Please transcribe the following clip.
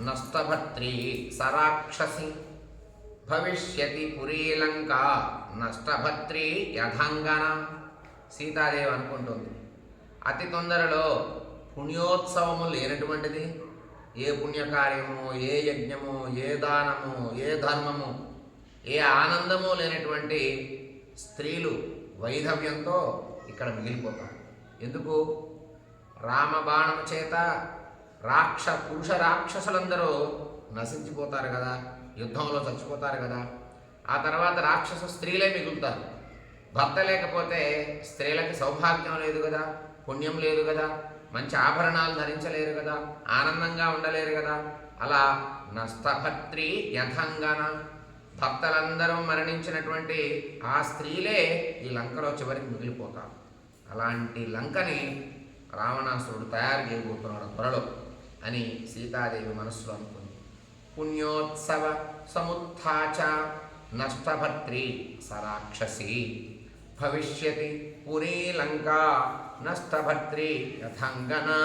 నష్టభత్రీ సరాక్షసి భవిష్యతి పురీలంక నష్టభత్రీ యథాంగన సీతాదేవి అనుకుంటుంది। అతి తొందరలో పుణ్యోత్సవము లేనటువంటిది ఏ పుణ్యకార్యము ఏ యజ్ఞము ఏ దానము ఏ ధర్మము ఏ ఆనందము లేనటువంటి స్త్రీలు వైధవ్యంతో ఇక్కడ మిగిలిపోతారు. ఎందుకు? రామబాణము చేత రాక్ష పురుష రాక్షసులందరూ నశించిపోతారు కదా యుద్ధంలో చచ్చిపోతారు కదా. ఆ తర్వాత రాక్షస స్త్రీలే మిగులుతారు. భర్త లేకపోతే స్త్రీలకి సౌభాగ్యం లేదు కదా పుణ్యం లేదు కదా మంచి ఆభరణాలు ధరించలేరు కదా ఆనందంగా ఉండలేరు కదా. అలా నష్టభర్త్రి యథంగాన భక్తులందరూ మరణించినటువంటి ఆ స్త్రీలే ఈ లంకలో చివరికి మిగిలిపోతారు. అలాంటి లంకని రావణాసురుడు తయారు చేయబోతున్నాడు త్వరలో. అని సీతాదేవి మనస్సులో అనుకుంది. పుణ్యోత్సవ సముత్థాచ నష్టభర్త్రి సరాక్షసి భవిష్యతి పురీ లంక నష్టభర్త్రి యథంగనా.